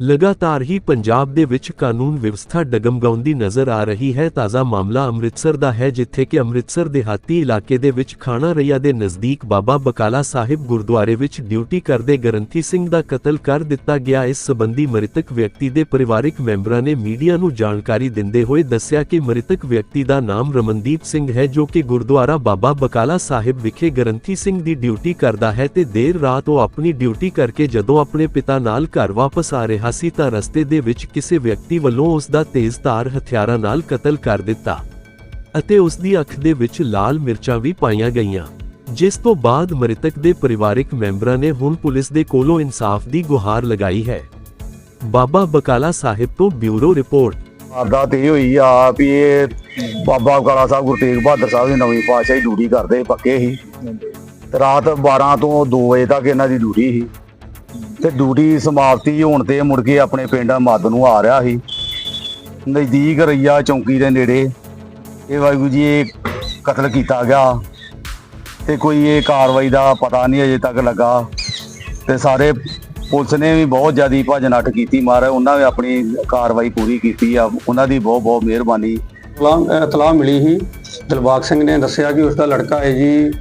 ਲਗਾਤਾਰ ਹੀ ਪੰਜਾਬ ਦੇ ਵਿੱਚ ਕਾਨੂੰਨ ਵਿਵਸਥਾ ਡਗਮਗਾਉਂਦੀ ਨਜ਼ਰ ਆ ਰਹੀ ਹੈ। ਤਾਜ਼ਾ ਮਾਮਲਾ ਅੰਮ੍ਰਿਤਸਰ ਦਾ ਹੈ, ਜਿੱਥੇ ਕਿ ਅੰਮ੍ਰਿਤਸਰ ਦਿਹਾਤੀ ਇਲਾਕੇ ਦੇ ਵਿੱਚ ਖਾਣਾ ਰਈਆ ਦੇ ਨਜ਼ਦੀਕ ਬਾਬਾ ਬਕਾਲਾ ਸਾਹਿਬ ਗੁਰਦੁਆਰੇ ਵਿੱਚ ਡਿਊਟੀ ਕਰਦੇ ਗਰੰਥੀ ਸਿੰਘ ਦਾ ਕਤਲ ਕਰ ਦਿੱਤਾ ਗਿਆ। ਇਸ ਸਬੰਧੀ ਮ੍ਰਿਤਕ ਵਿਅਕਤੀ ਦੇ ਪਰਿਵਾਰਕ ਮੈਂਬਰਾਂ ਨੇ ਮੀਡੀਆ ਨੂੰ ਜਾਣਕਾਰੀ ਦਿੰਦੇ ਹੋਏ ਦੱਸਿਆ ਕਿ ਮ੍ਰਿਤਕ ਵਿਅਕਤੀ ਦਾ ਨਾਮ ਰਮਨਦੀਪ ਸਿੰਘ ਹੈ, ਜੋ ਕਿ ਗੁਰਦੁਆਰਾ ਬਾਬਾ ਬਕਾਲਾ ਸਾਹਿਬ ਵਿਖੇ ਗਰੰਥੀ ਸਿੰਘ ਦੀ ਡਿਊਟੀ ਕਰਦਾ ਹੈ ਤੇ ਦੇਰ ਰਾਤ ਉਹ ਆਪਣੀ ਡਿਊਟੀ ਕਰਕੇ ਜਦੋਂ ਆਪਣੇ ਪਿਤਾ ਨਾਲ ਘਰ ਵਾਪਸ ਆ ਰਿਹਾ ਸੀ ਤਾਂ ਰਸਤੇ ਦੇ ਵਿੱਚ ਕਿਸੇ ਵਿਅਕਤੀ ਵੱਲੋਂ ਉਸ ਦਾ ਤੇਜ਼ਧਾਰ ਹਥਿਆਰਾਂ ਨਾਲ ਕਤਲ ਕਰ ਦਿੱਤਾ ਅਤੇ ਉਸ ਦੀ ਅੱਖ ਦੇ ਵਿੱਚ ਲਾਲ ਮਿਰਚਾਂ ਵੀ ਪਾਈਆਂ ਗਈਆਂ, ਜਿਸ ਤੋਂ ਬਾਅਦ ਮ੍ਰਿਤਕ ਦੇ ਪਰਿਵਾਰਕ ਮੈਂਬਰਾਂ ਨੇ ਹੁਣ ਪੁਲਿਸ ਦੇ ਕੋਲੋਂ ਇਨਸਾਫ ਦੀ ਗੁਹਾਰ ਲਗਾਈ ਹੈ। ਬਾਬਾ ਬਕਾਲਾ ਸਾਹਿਬ ਤੋਂ ਬਿਊਰੋ ਰਿਪੋਰਟ। ਵਾਰਦਾਤ ਇਹ ਹੋਈ ਆ ਵੀ ਇਹ ਬਾਬਾ ਕਾਲਾ ਸਾਹਿਬ ਗੁਰੂ ਤੇਗ ਬਹਾਦਰ ਸਾਹਿਬ ਦੀ ਨਵੀਂ ਪਾਤਸ਼ਾਹੀ ਡਿਊਟੀ ਕਰਦੇ ਪੱਕੇ ਸੀ। ਤੇ ਰਾਤ 12 ਤੋਂ 2 ਵਜੇ ਤੱਕ ਇਹਨਾਂ ਦੀ ਡਿਊਟੀ ਸੀ। ਤੇ ਡਿਊਟੀ ਸਮਾਪਤੀ ਹੋਣ ਤੇ ਮੁੜ ਕੇ ਆਪਣੇ ਪਿੰਡ ਮੱਦ ਨੂੰ ਆ ਰਿਹਾ ਸੀ। ਨਜ਼ਦੀਕ ਰਈਆ ਚੌਂਕੀ ਦੇ ਨੇੜੇ। ਇਹ ਵਾਹਿਗੁਰੂ ਜੀ, ਇਹ ਕਤਲ ਕੀਤਾ ਗਿਆ। ਤੇ ਕੋਈ ਇਹ ਕਾਰਵਾਈ ਦਾ ਪਤਾ ਨਹੀਂ ਅਜੇ ਤੱਕ ਲੱਗਾ। ਤੇ ਸਾਰੇ ਪੁਲਿਸ ਨੇ ਵੀ ਬਹੁਤ ਜ਼ਿਆਦੀ ਭੱਜ ਨੱਠ ਕੀਤੀ ਮਹਾਰਾਜ ਉਹਨਾਂ ਨੇ ਆਪਣੀ ਕਾਰਵਾਈ ਪੂਰੀ ਕੀਤੀ ਆ। ਉਹਨਾਂ ਦੀ ਬਹੁਤ ਬਹੁਤ ਮਿਹਰਬਾਨੀ। ਇਤਲਾਹ ਇਤਲਾਹ ਮਿਲੀ ਸੀ। ਦਿਲਬਾਗ ਸਿੰਘ ਨੇ ਦੱਸਿਆ ਕਿ ਉਸ ਦਾ ਲੜਕਾ ਹੈ ਜੀ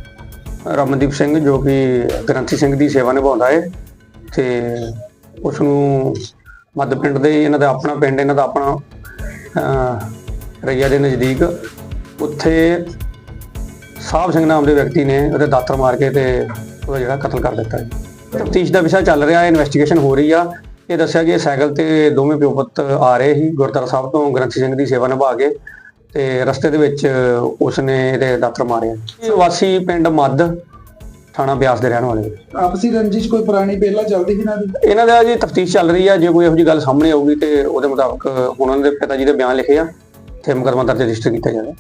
ਰਮਨਦੀਪ ਸਿੰਘ, ਜੋ ਕਿ ਗ੍ਰੰਥੀ ਸਿੰਘ ਦੀ ਸੇਵਾ ਨਿਭਾਉਂਦਾ ਹੈ। ਤੇ ਉਸ ਨੂੰ ਮੱਧ ਪਿੰਡ ਦੇ ਇਹਨਾਂ ਦਾ ਆਪਣਾ ਪਿੰਡ ਇਹਨਾਂ ਦਾ ਆਪਣਾ ਅਹ, ਰਈਆ ਦੇ ਨਜ਼ਦੀਕ ਉੱਥੇ ਸਾਹਿਬ ਸਿੰਘ ਨਾਮ ਦੇ ਵਿਅਕਤੀ ਨੇ ਉਹਦੇ ਦਾਤਰ ਮਾਰ ਕੇ ਤੇ ਉਹਦਾ ਜਿਹੜਾ ਕਤਲ ਕਰ ਦਿੱਤਾ ਜੀ। ਤਫਤੀਸ਼ ਦਾ ਵਿਸ਼ਾ ਚੱਲ ਰਿਹਾ ਹੈ ਇਨਵੈਸਟੀਗੇਸ਼ਨ ਹੋ ਰਹੀ ਆ। ਇਹ ਦੱਸਿਆ ਕਿ ਇਹ ਸਾਈਕਲ ਤੇ ਦੋਵੇਂ ਪਿਓਪਤ ਆ ਰਹੇ ਸੀ ਗੁਰਦੁਆਰਾ ਸਾਹਿਬ ਤੋਂ ਗ੍ਰੰਥੀ ਸਿੰਘ ਦੀ ਸੇਵਾ ਨਿਭਾ ਕੇ ਤੇ ਰਸਤੇ ਦੇ ਵਿੱਚ ਉਸਨੇ ਇਹਦੇ ਦਾਤਰ ਮਾਰਿਆ ਵਾਸੀ ਪਿੰਡ ਮੱਧ ਥਾਣਾ ਬਿਆਸ ਦੇ ਰਹਿਣ ਵਾਲੇ ਨੇ। ਆਪਸੀ ਰੰਜਿਸ਼ ਕੋਈ ਪੁਰਾਣੀ ਪਹਿਲਾਂ ਚੱਲਦੀ ਸੀ ਨਾ ਦੀ ਇਹਨਾਂ ਦਾ ਜੀ ਤਫਤੀਸ਼ ਚੱਲ ਰਹੀ ਆ ਜੇ ਕੋਈ ਇਹੋ ਜਿਹੀ ਗੱਲ ਸਾਹਮਣੇ ਆਊਗੀ ਤੇ ਉਹਦੇ ਮੁਤਾਬਕ ਉਹਨਾਂ ਦੇ ਪਿਤਾ ਜੀ ਦੇ ਬਿਆਨ ਲਿਖੇ ਆ ਤੇ ਮੁਕੱਦਮਾ ਦਰਜ ਰਜਿਸਟਰ ਕੀਤਾ ਜਾਵੇ